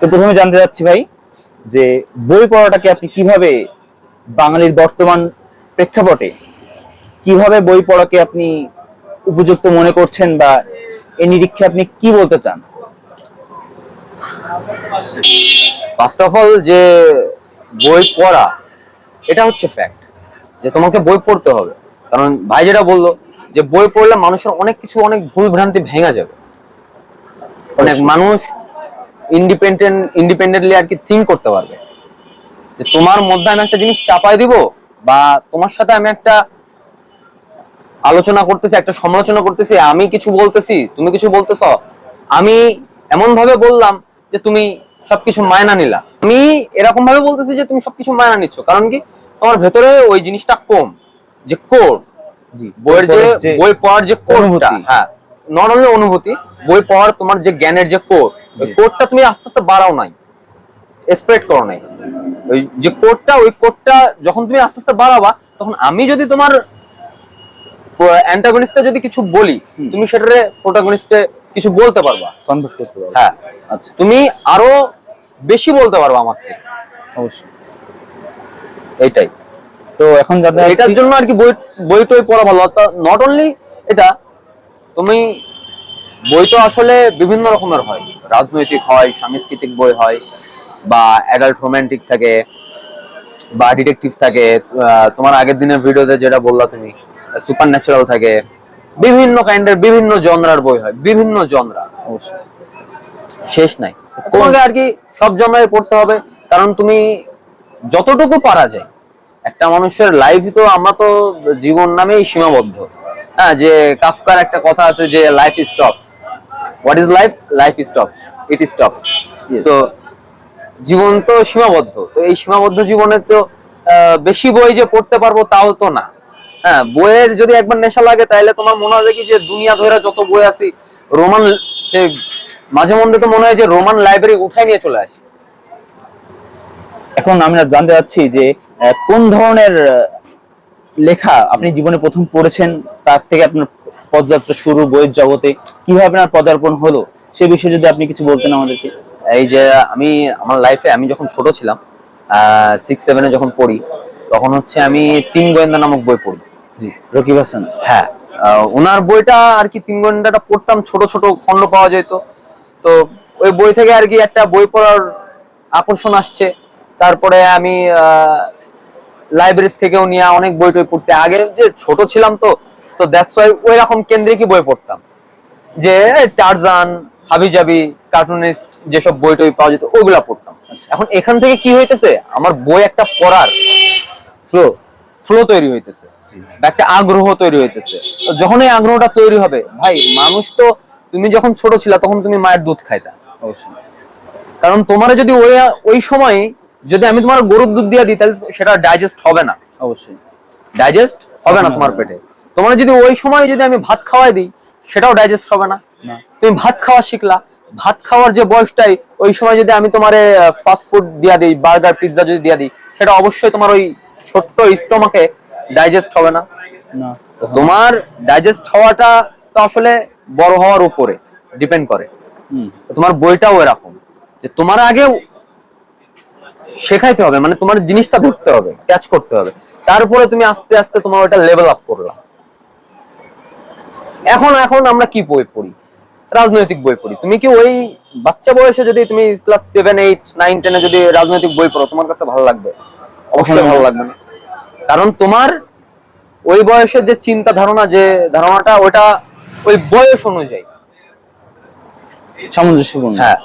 তো প্রথমে জানতে চাচ্ছি ভাই যে বই পড়াটাকে আপনি কীভাবে বাঙালির বর্তমান প্রেক্ষাপটে কীভাবে বই পড়াকে আপনি উপযুক্ত মনে করছেন বা এ নিরীক্ষে আপনি কি বলতে চান? ফার্স্ট অফ অল যে বই পড়া এটা হচ্ছে ফ্যাক্ট যে তোমাকে বই পড়তে হবে। কারণ ভাই যেটা বলল যে বই পড়লে মানুষের অনেক কিছু অনেক ভুল ভ্রান্তি ভেঙে যাবে। অনেক মানুষ ইন্ডিপেন্ডেন্ট ইন্ডিপেন্ডেন্টলি আর কি থিঙ্ক করতে পারবে। যে তোমার মধ্যে আমি একটা জিনিস চাপাই দিব বা তোমার সাথে আমি একটা আলোচনা করতেছি একটা সমালোচনা করতেছি আমি কিছু বলতেছি তুমি কিছু বলতেছ আমি এমন ভাবে বললাম যে তুমি সবকিছু মায়না নিলা। আমি এরকম ভাবে বলতেছি যে তুমি সবকিছু মায়না নিচ্ছ কারণ কি? তোমার ভেতরে ওই জিনিসটা কম যে কোর বইয়ের যে বই পড়ার যে কোরটা হ্যাঁ নট অনলি অনুভূতি বই পড়ার তোমার যে জ্ঞানের যে কোর কোরটা তুমি আস্তে আস্তে বাড়াও নাই। স্প্রেড করো নাই। ওই যে কোরটা ওই কোরটা যখন তুমি আস্তে আস্তে বাড়াবা তখন আমি যদি তোমার অ্যান্টাগনিস্টে যদি কিছু বলি তুমি সেটারে প্রোটাগনিস্টে কিছু বলতে পারবা। কনভার্ট করতে পারবেন হ্যাঁ। আচ্ছা। তুমি আরও বেশি বলতে পারবা আমার থেকে অবশ্যই। এইটাই। তো এখন জানতে এটার জন্য আর কি বই বই টই পড়া ভালো। অর্থাৎ নট অনলি এটা তুমি বই তো আসলে বিভিন্ন রকমের হয়। রাজনৈতিক হয় সাংস্কৃতিক বই হয় বা অ্যাডাল্ট রোমান্টিক থাকে বা ডিটেকটিভ থাকে। তোমার আগের দিনের ভিডিওতে যেটা বললা তুমি সুপার ন্যাচারাল থাকে। বিভিন্ন কাইন্ডের বিভিন্ন জনরার বই হয় বিভিন্ন জনরা। অবশ্যই। শেষ নাই। তোমাকে আর কি সব জনরাই পড়তে হবে কারণ তুমি যতটুকু পারা যায় একটা মানুষের লাইফ তো আমরা তো জীবন নামেই সীমাবদ্ধ। হ্যাঁ যে কাফকার একটা কথা আছে যে life stops what is life life stops it stops. তো জীবন তো সীমাবদ্ধ। তো এই সীমাবদ্ধ জীবনে তো বেশি বই যে পড়তে পারব তাও তো না। হ্যাঁ বইয়ের যদি একবার নেশা লাগে তাহলে তোমার মনে হবে কি যে দুনিয়া ধরে যত বই আছে রোমান সে মাঝে মধ্যে তো মনে হয় যে রোমান লাইব্রেরি উঠাই নিয়ে চলে আসে। এখন আমরা জানতে চাচ্ছি যে কোন ধরনের লেখা আপনি জীবনে প্রথম পড়েছেন তার থেকে আপনার পদযাত্রা শুরু বইয়ের জগতে কীভাবে আপনার পদার্পণ হলো সে বিষয়ে যদি আপনি কিছু বলতেন আমাদেরকে। এই যে আমি আমার লাইফে আমি যখন ছোট ছিলাম সিক্স সেভেনে যখন পড়ি তখন হচ্ছে আমি তিন গোয়েন্দা নামক বই পড়ি। রকিব হাসান। হ্যাঁ ওনার বইটা আর কি তিন গোয়েন্দাটা পড়তাম ছোট ছোট খণ্ড পাওয়া যেত। তো ওই বই থেকে আর কি একটা বই পড়ার আকর্ষণ আসছে। তারপরে আমি লাইব্রেরি থেকেও নিয়ে অনেক বই টই পড়ছি। আগে যে ছোট ছিলাম তো সো দ্যাটস ওয়াই ওই রকম কেন্দ্রিকই বই পড়তাম? যে টারজান হাবিজাবি কার্টুনিস্ট যেসব বই টই পাওয়া যেত ওইগুলা পড়তাম। এখন এখান থেকে কি হইতেছে? আমার বই একটা পড়ার ফ্লো ফ্লো তৈরি হইতেছে। একটা আগ্রহ তৈরি হইতেছে। তো যখন এই আগ্রহটা তৈরি হবে ভাই মানুষ তো তুমি যখন ছোট ছিলা তখন তুমি মায়ের দুধ খাইতা। অবশ্যই। কারণ তোমার যদি ওই ওই সময় যদি আমি তোমার গরুর দুধ দিয়ে দিই তাহলে সেটা ডাইজেস্ট হবে না। অবশ্যই। ডাইজেস্ট হবে না তোমার পেটে। তোমার যদি ওই সময় যদি আমি ভাত খাওয়াই দিই সেটাও ডাইজেস্ট হবে না। তুমি ভাত খাওয়া শিখলা। ভাত খাওয়ার যে বয়সটাই ওই সময় যদি আমি তোমার ফাস্ট ফুড দিয়া দিই বার্গার পিৎজা যদি দিয়া দিই সেটা অবশ্যই তোমার ওই ছোট্ট স্টোমাকে ডাইজেস্ট হবে না। তোমার ডাইজেস্ট হওয়াটা তো আসলে বড় হওয়ার উপরে ডিপেন্ড করে। হুম। তোমার বইটাও এরকম যে তোমার আগে শেখাইতে হবে মানে তোমার জিনিসটা ধরতে হবে ক্যাচ করতে হবে। তারপরে তুমি আস্তে আস্তে তোমার ওটা লেভেল আপ করলা। এখন এখন আমরা কি বই পড়ি? রাজনৈতিক বই পড়ি। তুমি কি ওই বাচ্চা বয়সে যদি তুমি ক্লাস সেভেন এইট নাইন টেনে যদি রাজনৈতিক বই পড়ো তোমার কাছে ভালো লাগবে? অবশ্যই ভালো লাগবে না। কারণ তোমার ওই বয়সের যে চিন্তা ধারণা যে ধারণাটা ওটা ওই বয়স অনুযায়ী। সামঞ্জস্যপূর্ণ। হ্যাঁ।